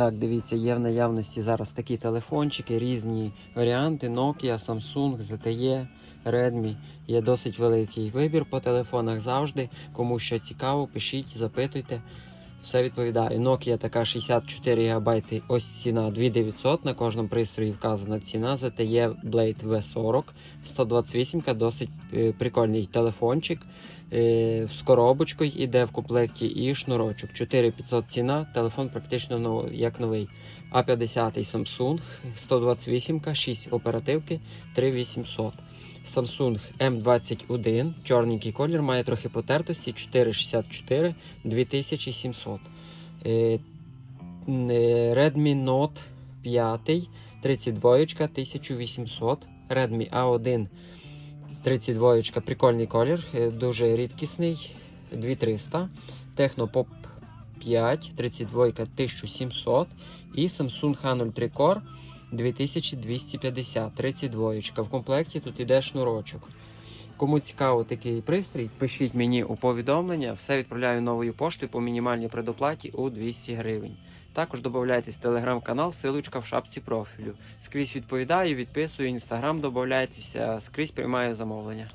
Так, дивіться, є в наявності зараз такі телефончики, різні варіанти: Nokia, Samsung, ZTE, Redmi. Є досить великий вибір по телефонах завжди. Кому що цікаво, пишіть, запитуйте. Все відповідаю. Nokia така 64 ГБ, ось ціна 2900. На кожному пристрої вказана ціна. ZTE Blade V40 128, досить е, прикольний телефончик. Е, з коробочкою іде в комплекті і шнурочок. 4500 ціна, телефон практично нов- як новий. А50 Samsung 128, 6 оперативки 3800. Samsung M21, чорненький колір, має трохи потертості 464 2700. Е, е, Redmi Note 5 32 1800. Redmi A1 32 прикольний колір, е, дуже рідкісний 2300. Technopop 5 32 1700 і Samsung H03 Core 2250 32. В комплекті тут іде шнурочок. Кому цікаво такий пристрій, пишіть мені у повідомлення. Все відправляю новою поштою по мінімальній предоплаті у 200 гривень. Також додайтесь в телеграм-канал, силочка в шапці профілю. Скрізь відповідаю, відписую, інстаграм додайтеся, скрізь приймаю замовлення.